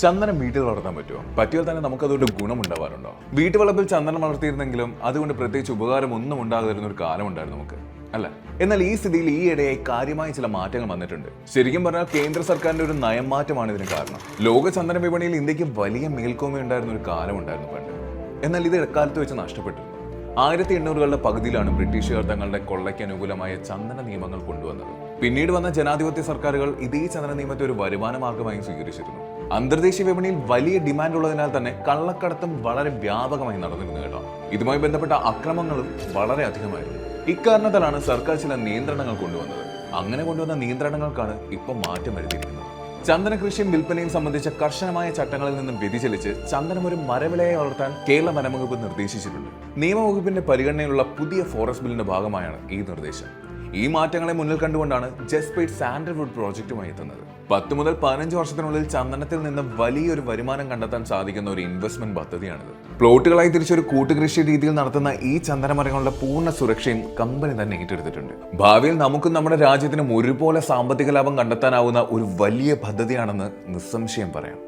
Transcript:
ചന്ദനം വീട്ടിൽ വളർത്താൻ പറ്റുമോ? പറ്റിയാൽ തന്നെ നമുക്കതുകൊണ്ട് ഗുണമുണ്ടാവാറുണ്ടോ? വീട്ടുവളപ്പിൽ ചന്ദനം വളർത്തിയിരുന്നെങ്കിലും അതുകൊണ്ട് പ്രത്യേകിച്ച് ഉപകാരം ഒന്നും ഉണ്ടാകാതിരുന്ന ഒരു കാലമുണ്ടായിരുന്നു നമുക്ക് അല്ല? എന്നാൽ ഈ സ്ഥിതിയിൽ ഈ ഇടയായി കാര്യമായ ചില മാറ്റങ്ങൾ വന്നിട്ടുണ്ട്. ശരിക്കും പറഞ്ഞാൽ കേന്ദ്ര സർക്കാരിന്റെ ഒരു നയം മാറ്റമാണ് ഇതിന് കാരണം. ലോക ചന്ദന വിപണിയിൽ ഇന്ത്യയ്ക്ക് വലിയ മേൽക്കോമ ഉണ്ടായിരുന്ന ഒരു കാലമുണ്ടായിരുന്നു പണ്ട്. എന്നാൽ ഇത് ഇടക്കാലത്ത് വെച്ച് നഷ്ടപ്പെട്ടു ആയിരത്തി എണ്ണൂറുകളുടെ പകുതിയിലാണ് ബ്രിട്ടീഷുകാർ തങ്ങളുടെ കൊള്ളയ്ക്ക് അനുകൂലമായ ചന്ദന നിയമങ്ങൾ കൊണ്ടുവന്നത്. പിന്നീട് വന്ന ജനാധിപത്യ സർക്കാരുകൾ ഇതേ ചന്ദന നിയമത്തെ ഒരു വരുമാന മാർഗമായും സ്വീകരിച്ചിരുന്നു. അന്തർദേശീയ വിപണിയിൽ വലിയ ഡിമാൻഡ് ഉള്ളതിനാൽ തന്നെ കള്ളക്കടത്തും വളരെ വ്യാപകമായി നടന്നിരുന്നു കേട്ടോ. ഇതുമായി ബന്ധപ്പെട്ട അക്രമങ്ങളും വളരെ അധികമായിരുന്നു. ഇക്കാരണത്താലാണ് സർക്കാർ ചില നിയന്ത്രണങ്ങൾ കൊണ്ടുവന്നത്. അങ്ങനെ കൊണ്ടുവന്ന നിയന്ത്രണങ്ങൾക്കാണ് ഇപ്പോൾ മാറ്റം വരുത്തിയിരിക്കുന്നത്. ചന്ദന കൃഷിയും വിൽപ്പനയും സംബന്ധിച്ച കർശനമായ ചട്ടങ്ങളിൽ നിന്നും വ്യതിചലിച്ച് ചന്ദനം ഒരു മരവിലയെ വളർത്താൻ കേരള വനംവകുപ്പ് നിർദ്ദേശിച്ചിട്ടുണ്ട്. നിയമവകുപ്പിന്റെ പരിഗണനയിലുള്ള പുതിയ ഫോറസ്റ്റ് ബില്ലിന്റെ ഭാഗമായാണ് ഈ നിർദ്ദേശം. ഈ മാറ്റങ്ങളെ മുന്നിൽ കണ്ടുകൊണ്ടാണ് ജസ്പീറ്റ് സാൻഡൽവുഡ് പ്രോജക്റ്റുമായി എത്തുന്നത്. പത്ത് മുതൽ പതിനഞ്ച് വർഷത്തിനുള്ളിൽ ചന്ദനത്തിൽ നിന്ന് വലിയൊരു വരുമാനം കണ്ടെത്താൻ സാധിക്കുന്ന ഒരു ഇൻവെസ്റ്റ്മെന്റ് പദ്ധതിയാണിത്. പ്ലോട്ടുകളായി തിരിച്ചൊരു കൂട്ടുകൃഷി രീതിയിൽ നടത്തുന്ന ഈ ചന്ദനമരങ്ങളുടെ പൂർണ സുരക്ഷയും കമ്പനി തന്നെ ഏറ്റെടുത്തിട്ടുണ്ട്. ഭാവിയിൽ നമുക്കും നമ്മുടെ രാജ്യത്തിനും ഒരുപോലെ സാമ്പത്തിക ലാഭം കണ്ടെത്താനാവുന്ന ഒരു വലിയ പദ്ധതിയാണെന്ന് നിസ്സംശയം പറയാം.